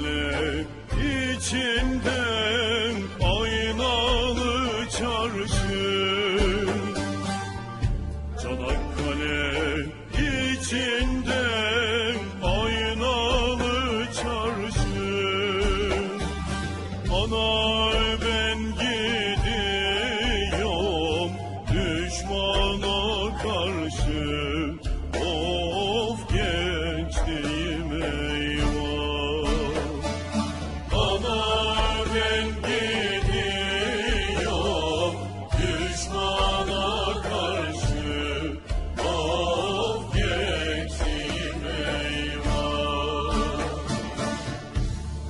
Çanakkale içinden aynalı çarşı. Çanakkale içinden aynalı çarşı. Ana ben gidiyorum düşmana karşı